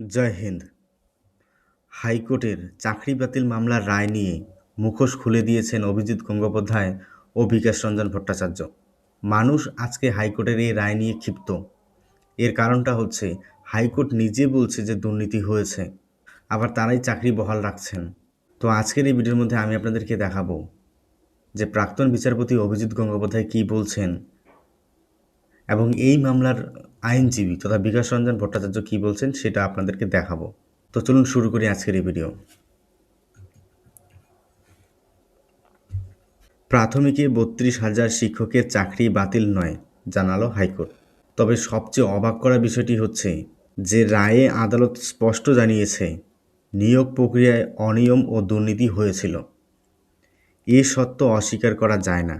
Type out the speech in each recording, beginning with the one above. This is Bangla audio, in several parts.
জয় হিন্দ। হাইকোর্টের চাকরি বাতিল মামলার রায় নিয়ে মুখোশ খুলে দিয়েছেন অভিজিৎ গঙ্গোপাধ্যায় ও বিকাশ রঞ্জন ভট্টাচার্য। মানুষ আজকে হাইকোর্টের এই রায় নিয়ে ক্ষিপ্ত। এর কারণটা হচ্ছে, হাইকোর্ট নিজে বলছে যে দুর্নীতি হয়েছে, আবার তারাই চাকরি বহাল রাখছেন। তো আজকের এই ভিডিওর মধ্যে আমি আপনাদেরকে দেখাবো যে প্রাক্তন বিচারপতি অভিজিৎ গঙ্গোপাধ্যায় কী বলছেন এবং এই মামলার আইনজীবী তথা বিকাশ রঞ্জন ভট্টাচার্য কী বলছেন সেটা আপনাদেরকে দেখাবো। তো চলুন শুরু করি আজকের এই ভিডিও। প্রাথমিকে বত্রিশ হাজার শিক্ষকের চাকরি বাতিল নয়, জানালো হাইকোর্ট। তবে সবচেয়ে অবাক করা বিষয়টি হচ্ছে যে রায়ে আদালত স্পষ্ট জানিয়েছে, নিয়োগ প্রক্রিয়ায় অনিয়ম ও দুর্নীতি হয়েছিল। এ সত্য অস্বীকার করা যায় না।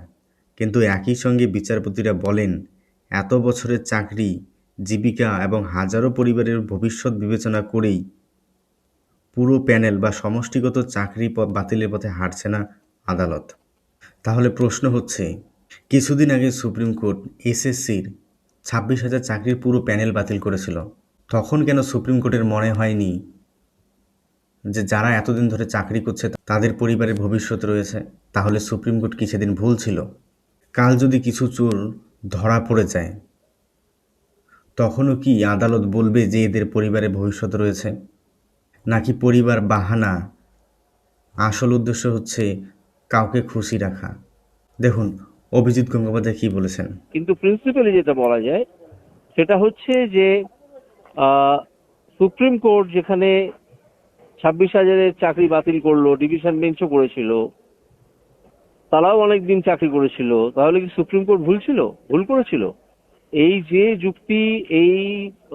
কিন্তু একই সঙ্গে বিচারপতিরা বলেন এত বছরের চাকরি, জীবিকা এবং হাজারো পরিবারের ভবিষ্যৎ বিবেচনা করেই পুরো প্যানেল বা সমষ্টিগত চাকরি বাতিলের পথে হাঁটছে না আদালত। তাহলে প্রশ্ন হচ্ছে, কিছুদিন আগে সুপ্রিম কোর্ট এসএসসির ছাব্বিশ হাজার চাকরির পুরো প্যানেল বাতিল করেছিল। তখন কেন সুপ্রিম কোর্টের মনে হয়নি যে যারা এতদিন ধরে চাকরি করছে তাদের পরিবারের ভবিষ্যৎ রয়েছে? তাহলে সুপ্রিম কোর্ট কি সেদিন ভুল ছিল। কাল যদি কিছু চোর ধরা পড়ে যায়। তখনও কি আদালত বলবে যে এদের পরিবারে ভবিষ্যৎ রয়েছে? নাকি পরিবার বাহানা? আসল উদ্দেশ্য হচ্ছে কাউকে খুশি রাখা। দেখুন, অভিজিৎ গঙ্গোপাধ্যায় কী বলেছেন? কিন্তু প্রিন্সিপালি যেটা বলা যায়, সেটা হচ্ছে যে সুপ্রিম কোর্ট যেখানে ছাব্বিশ হাজারের চাকরি বাতিল করল ডিভিশন বেঞ্চও করেছিল তারাও অনেকদিন চাকরি করেছিল। তাহলে কি সুপ্রিম কোর্ট ভুল ছিল? ভুল করেছিল? এই যে যুক্তি এই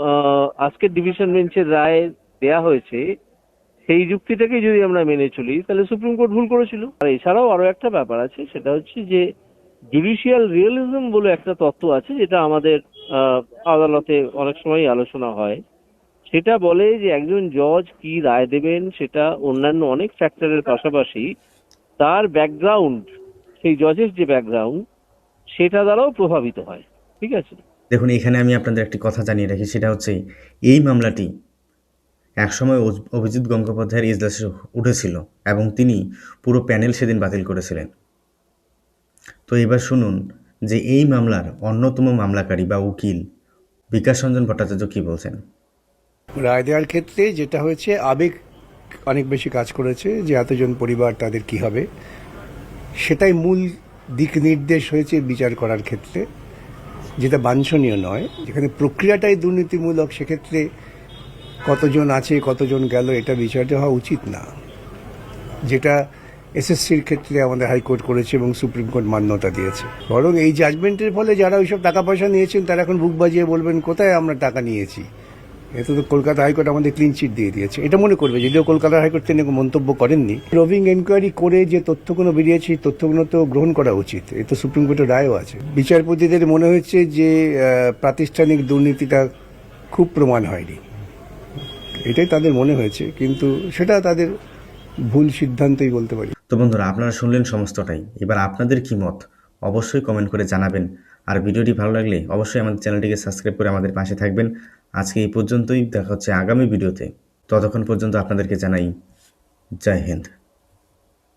আহ, আজকের ডিভিশন বেঞ্চের রায় দেয়া হয়েছে সেই যুক্তিটাকে যদি আমরা মেনে চলি তাহলে সুপ্রিম কোর্ট ভুল করেছিল। আর এছাড়াও আরও একটা ব্যাপার আছে সেটা হচ্ছে যে জুডিশিয়াল রিয়েলিজম বলে একটা তত্ত্ব আছে যেটা আমাদের আদালতে অনেক সময় আলোচনা হয়। সেটা বলে যে একজন জজ কি রায় দেবেন সেটা অন্যান্য অনেক ফ্যাক্টরের পাশাপাশি তার ব্যাকগ্রাউন্ড সেই জজের যে ব্যাকগ্রাউন্ড সেটা দ্বারাও প্রভাবিত হয়। ঠিক আছে? দেখুন এখানে আমি আপনাদের একটি কথা জানিয়ে রাখি সেটা হচ্ছে এই মামলাটি একসময় অভিজিৎ গঙ্গোপাধ্যায়ের ইজলাসে উঠেছিল এবং তিনি পুরো প্যানেল সেদিন বাতিল করেছিলেন। তো এবার শুনুন যে এই মামলার অন্যতম মামলাকারী বা উকিল বিকাশ রঞ্জন ভট্টাচার্য কী বলছেন? রায় দেওয়ার ক্ষেত্রে যেটা হয়েছে আবেগ অনেক বেশি কাজ করেছে যে এতজন পরিবার তাদের কি হবে। সেটাই মূল দিক নির্দেশ হয়েছে বিচার করার ক্ষেত্রে। যেটা বাঞ্ছনীয় নয়। যেখানে প্রক্রিয়াটাই দুর্নীতিমূলক, সেক্ষেত্রে কতজন আছে, কতজন গেল, এটা বিচারটা হওয়া উচিত না। যেটা এসএসসির ক্ষেত্রে আমাদের হাইকোর্ট করেছে এবং সুপ্রিম কোর্ট মান্যতা দিয়েছে। বরং এই জাজমেন্টের ফলে যারা ওইসব টাকা পয়সা নিয়েছেন, তারা এখন বুক বাজিয়ে বলবেন, কোথায় আমরা টাকা নিয়েছি? এতে তো কলকাতা হাইকোর্ট আমাদের ক্লিন চিট দিয়ে দিয়েছে। এটা মনে করবে, যদিও কলকাতা হাইকোর্ট তিনি মন্তব্য করেননি। রবিং এনকোয়ারি করে যে তথ্যগুলো বেরিয়েছে তথ্যগুলো তো গ্রহণ করা উচিত। এ তো সুপ্রিম কোর্টের রায়ও আছে। বিচারপতিদের মনে হয়েছে যে প্রাতিষ্ঠানিক দুর্নীতিটা খুব প্রমাণ হয়নি। এটাই তাদের মনে হয়েছে, কিন্তু সেটা তাদের ভুল সিদ্ধান্তই বলতে পারি। তো বন্ধুরা, আপনারা শুনলেন সমস্তটাই। এবার আপনাদের কি মত? অবশ্যই কমেন্ট করে জানাবেন। আর ভিডিওটি ভালো লাগলে অবশ্যই আমাদের চ্যানেলটিকে সাবস্ক্রাইব করে আমাদের পাশে থাকবেন। আজকে এই পর্যন্তই। দেখা হচ্ছে আগামী ভিডিওতে। ততক্ষণ পর্যন্ত আপনাদেরকে জানাই জয় হিন্দ।